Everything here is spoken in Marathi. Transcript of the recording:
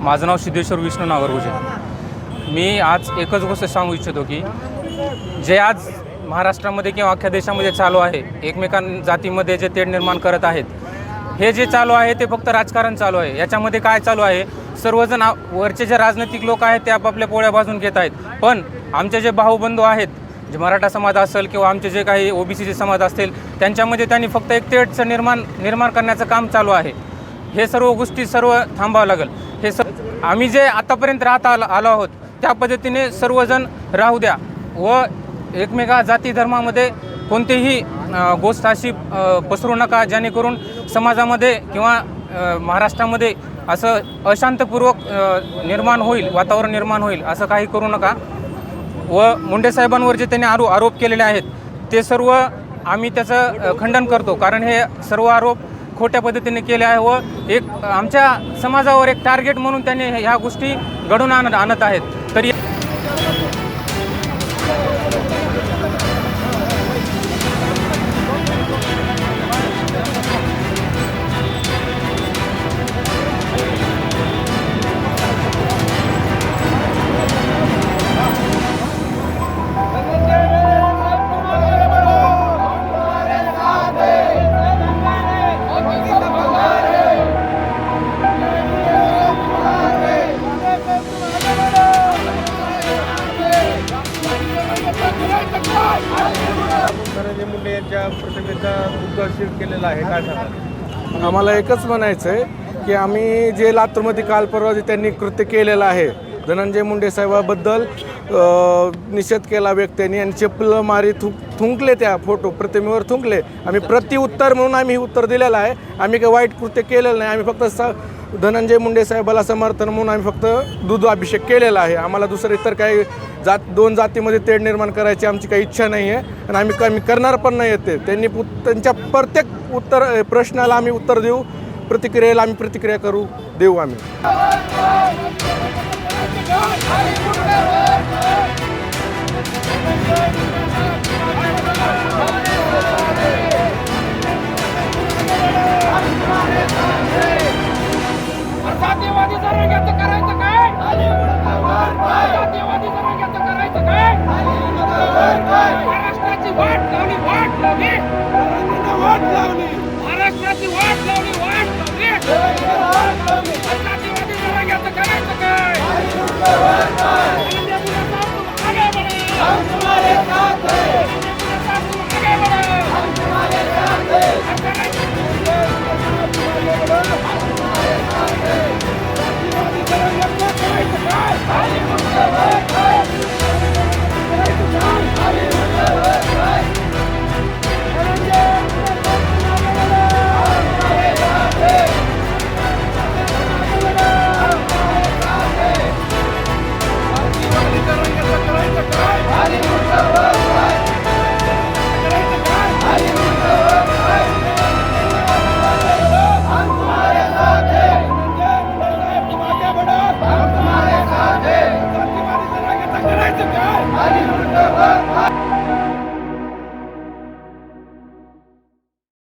माझं नाव सिद्धेश्वर विष्णू नागरभुजे मी आज एकच गोष्ट सांगू इच्छितो की जे आज महाराष्ट्रामध्ये किंवा अख्ख्या देशामध्ये चालू आहे एकमेकां जातीमध्ये जे तेढ निर्माण करत आहेत हे जे चालू आहे ते फक्त राजकारण चालू आहे. याच्यामध्ये काय चालू आहे? सर्वजण वरचे जे राजनैतिक लोक आहेत ते आपापल्या पोळ्या बाजून घेत आहेत. पण आमचे जे भाऊबंधू आहेत जे मराठा समाज असेल किंवा आमचे जे काही ओबीसीचे समाज असतील त्यांच्यामध्ये त्यांनी फक्त एक तेढचं निर्माण निर्माण करण्याचं काम चालू आहे. हे सर्व गोष्टी सर्व थांबावं लागेल. हे सर आम्ही जे आतापर्यंत राहत आलो आलो आहोत त्या पद्धतीने सर्वजण राहू द्या व एकमेका जाती धर्मामध्ये कोणतीही गोष्ट अशी पसरू नका जेणेकरून समाजामध्ये किंवा महाराष्ट्रामध्ये असं अशांतपूर्वक निर्माण होईल वातावरण निर्माण होईल असं काही करू नका. व मुंडे साहेबांवर जे त्यांनी आरो आरोप केलेले आहेत ते सर्व आम्ही त्याचं खंडन करतो. कारण हे सर्व आरोप खोट्या पद्धतीने केले आहे व एक आमच्या समाजावर एक टार्गेट म्हणून त्यांनी ह्या गोष्टी घडून आणत आणत आहेत. तरी धनंजय मुंडे यांच्या प्रतिमेचा उद्घाटन केलेला आहे. काय सांगा आम्हाला एकच म्हणायचं आहे की आम्ही जे लातूरमध्ये काल परवा जे त्यांनी कृत्य केलेलं आहे धनंजय मुंडे साहेबाबद्दल निषेध केला व्यक्तींनी आणि चप्पल मारी थुंक थुंकले त्या फोटो प्रतिमेवर थुंकले. आम्ही प्रतिउत्तर म्हणून आम्ही हे उत्तर दिलेलं आहे. आम्ही काही वाईट कृत्य केलेलं नाही. आम्ही फक्त स धनंजय मुंडे साहेबाला समर्थन म्हणून आम्ही फक्त दूध अभिषेक केलेला आहे. आम्हाला दुसरं इतर काही जात दोन जातीमध्ये तेढ निर्माण करायची आमची काही इच्छा नाही आहे आणि आम्ही आम्ही करणार पण नाही येते त्यांनी पु- त्यांच्या प्रत्येक उत्तर प्रश्नाला आम्ही उत्तर देऊ. प्रतिक्रियेला आम्ही प्रतिक्रिया करू देऊ आम्ही. जातीवादी धरण